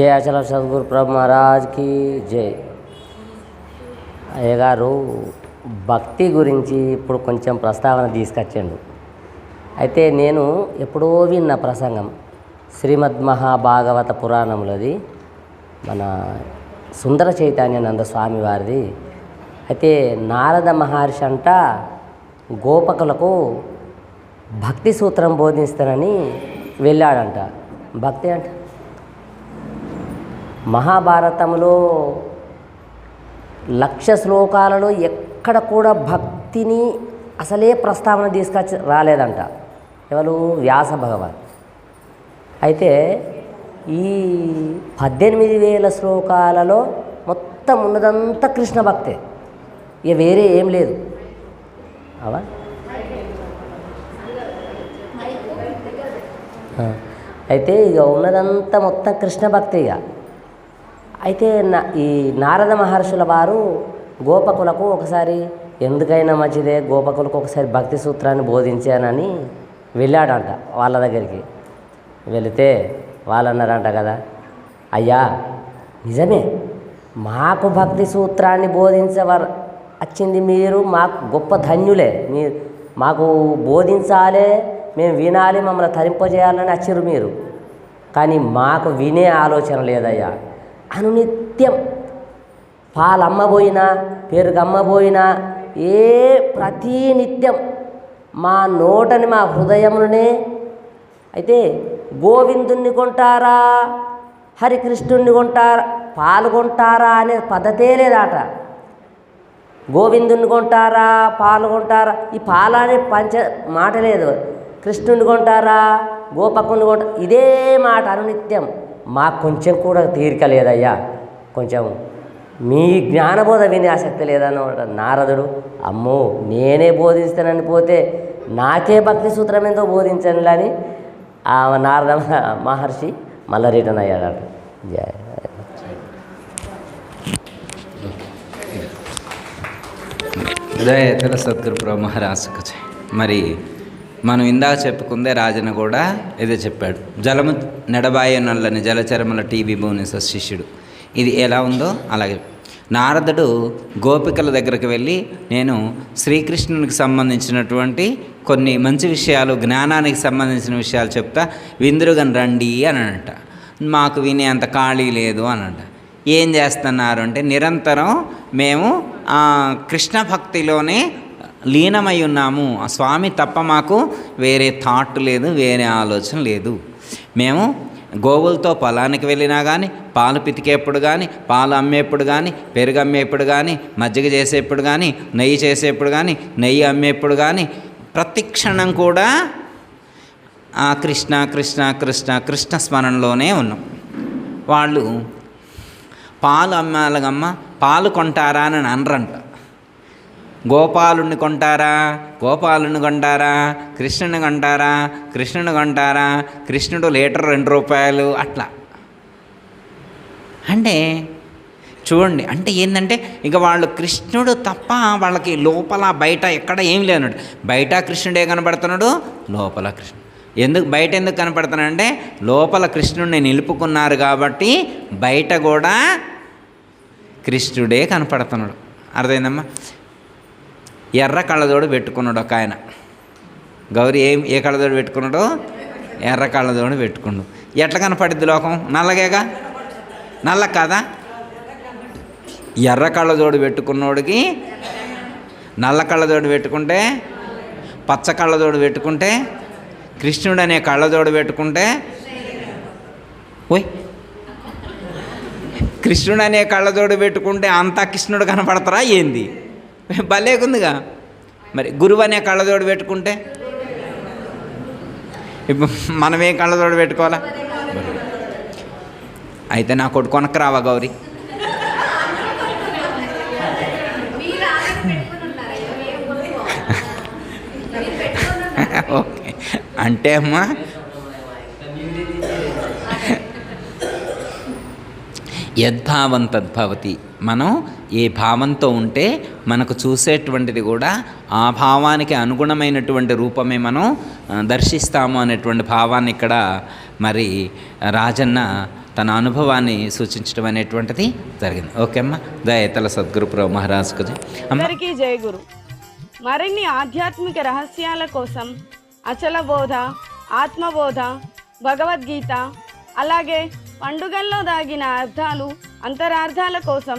జయ అచల సద్గురు ప్రభు మహారాజ్కి జై అయ్యగారు భక్తి గురించి ఇప్పుడు కొంచెం ప్రస్తావన తీసుకొచ్చాడు. అయితే నేను ఎప్పుడో విన్న ప్రసంగం శ్రీమద్ మహాభాగవత పురాణంలోది మన సుందర చైతన్యానంద స్వామి వారిది అయితే నారద మహర్షి అంట గోపకులకు భక్తి సూత్రం బోధిస్తానని వెళ్ళాడంట. భక్తి అంటే? మహాభారతంలో లక్ష శ్లోకాలలో ఎక్కడ కూడా భక్తిని అసలే ప్రస్తావన తీసుకొచ్చి రాలేదంట. ఎవరు? వ్యాస భగవాన్. అయితే ఈ పద్దెనిమిది వేల శ్లోకాలలో మొత్తం ఉన్నదంతా కృష్ణ భక్తే. ఇక వేరే ఏం లేదు. అవా? అయితే ఇక ఉన్నదంతా మొత్తం కృష్ణ భక్తే ఇక. అయితే ఈ నారద మహర్షుల వారు గోపకులకు ఒకసారి ఎందుకైనా మంచిదే గోపకులకు ఒకసారి భక్తి సూత్రాన్ని బోధించానని వెళ్ళాడంట వాళ్ళ దగ్గరికి. వెళితే వాళ్ళు అన్నారంట కదా అయ్యా నిజమే మాకు భక్తి సూత్రాన్ని బోధించవర్ వచ్చింది మీరు మాకు గొప్ప ధన్యులే మీ మాకు బోధించాలే మేము వినాలి మమ్మల్ని తరింపజేయాలని వచ్చారు మీరు. కానీ మాకు వినే ఆలోచన లేదయ్యా. అనునిత్యం. పాలు అమ్మబోయినా పెరుగు అమ్మబోయినా ఏ ప్రతి నిత్యం మా నోటని మా హృదయములనే. అయితే గోవిందుణ్ణి కొంటారా హరికృష్ణుణ్ణి కొంటారా పాలు కొంటారా అనే పద్ధతే లేదాట. గోవిందుని కొంటారా పాలు కొంటారా ఈ పాల అనే పంచ మాట లేదు. కృష్ణుని కొంటారా గోపకుని కొంటారా ఇదే మాట అనునిత్యం. మాకు కొంచెం కూడా తీరిక లేదయ్యా కొంచెం మీ జ్ఞానబోధ వినే ఆసక్తి లేదన్నమాట నారదుడు అమ్మో నేనే బోధిస్తానని పోతే నాకే భక్తి సూత్రం ఎంతో బోధించండి అని ఆ నారద మహర్షి మళ్ళీ రిటర్న్ అయ్యాడట జయ దయతల సద్గురు ప్రభు మహారాజుకు మరి మనం ఇందాక చెప్పుకుందే రాజన కూడా ఇదే చెప్పాడు. జలము నెడబాయ నల్లని జలచరముల టీవీ భువనేశ్వర శిష్యుడు. ఇది ఎలా ఉందో అలాగే నారదుడు గోపికల దగ్గరికి వెళ్ళి నేను శ్రీకృష్ణునికి సంబంధించినటువంటి కొన్ని మంచి విషయాలు జ్ఞానానికి సంబంధించిన విషయాలు చెప్తా విందురుగని రండి అని అంట మాకు వినే అంత ఖాళీ లేదు అని అంట ఏం చేస్తున్నారు అంటే నిరంతరం మేము ఆ, కృష్ణ భక్తిలోనే లీనమై ఉన్నాము. ఆ స్వామి తప్ప మాకు వేరే థాట్ లేదు వేరే ఆలోచన లేదు. మేము గోవులతో పొలానికి వెళ్ళినా కానీ పాలు పితికేప్పుడు కానీ పాలు అమ్మేప్పుడు కానీ పెరుగు అమ్మేప్పుడు కానీ మజ్జిగ చేసేప్పుడు కానీ నెయ్యి చేసేప్పుడు కానీ నెయ్యి అమ్మేప్పుడు కానీ ప్రతి క్షణం కూడా ఆ కృష్ణ కృష్ణ కృష్ణ కృష్ణ స్మరణలోనే ఉన్నాం. వాళ్ళు పాలు అమ్మాలగమ్మ పాలు కొంటారా అని అనరంట. గోపాలుని కొంటారా? గోపాలుని కొంటారా? కృష్ణుని కొంటారా? కృష్ణుని కొంటారా? కృష్ణుడు లీటర్ రెండు రూపాయలు అట్లా. అంటే చూడండి అంటే ఏంటంటే ఇక వాళ్ళు కృష్ణుడు తప్ప వాళ్ళకి లోపల బయట ఎక్కడ ఏం లేనట్టు బయట కృష్ణుడే కనపడుతున్నాడు లోపల కృష్ణుడు. ఎందుకు బయట ఎందుకు కనపడుతున్నాడంటే లోపల కృష్ణుడిని నిలుపుకున్నారు కాబట్టి బయట కూడా కృష్ణుడే కనపడుతున్నాడు. అర్థమైందమ్మా? ఎర్ర కళ్ళజోడు పెట్టుకున్నాడు ఒక ఆయన. గౌరీ ఏం ఏ కళ్ళజోడు పెట్టుకున్నాడు? ఎర్ర కళ్ళజోడు పెట్టుకున్నాడు ఎట్లా కనపడిద్ది లోకం? నల్లగేగా? నల్ల కాదా? ఎర్ర కళ్ళజోడు పెట్టుకున్నోడికి నల్ల కళ్ళజోడు పెట్టుకుంటే పచ్చ కళ్ళజోడు పెట్టుకుంటే కృష్ణుడు అనే కళ్ళజోడు పెట్టుకుంటే ఓయ్! కృష్ణుడు అనే కళ్ళజోడు పెట్టుకుంటే అంతా కృష్ణుడు కనపడతారా ఏంది? భలేకుందిగా మరి గురువు అనే కళ్ళజోడు పెట్టుకుంటే? ఇప్పుడు మనం ఏ కళ్ళజోడు పెట్టుకోవాలా? అయితే నా కొడుకు కొనక్క రావా గౌరీ? ఓకే. అంటే అమ్మా? యద్భావం తద్భవతి. మనం ఏ భావంతో ఉంటే మనకు చూసేటువంటిది కూడా ఆ భావానికి అనుగుణమైనటువంటి రూపమే మనం దర్శిస్తాము అనేటువంటి భావాన్ని ఇక్కడ మరి రాజన్న తన అనుభవాన్ని సూచించడం అనేటువంటిది జరిగింది. ఓకే అమ్మా. దయతల సద్గురు ప్రభు మహారాజ్కు అందరికీ జయ గురు. మరిన్ని ఆధ్యాత్మిక రహస్యాల కోసం అచల బోధ ఆత్మబోధ భగవద్గీత అలాగే పండుగల్లో దాగిన అర్థాలు అంతరార్థాల కోసం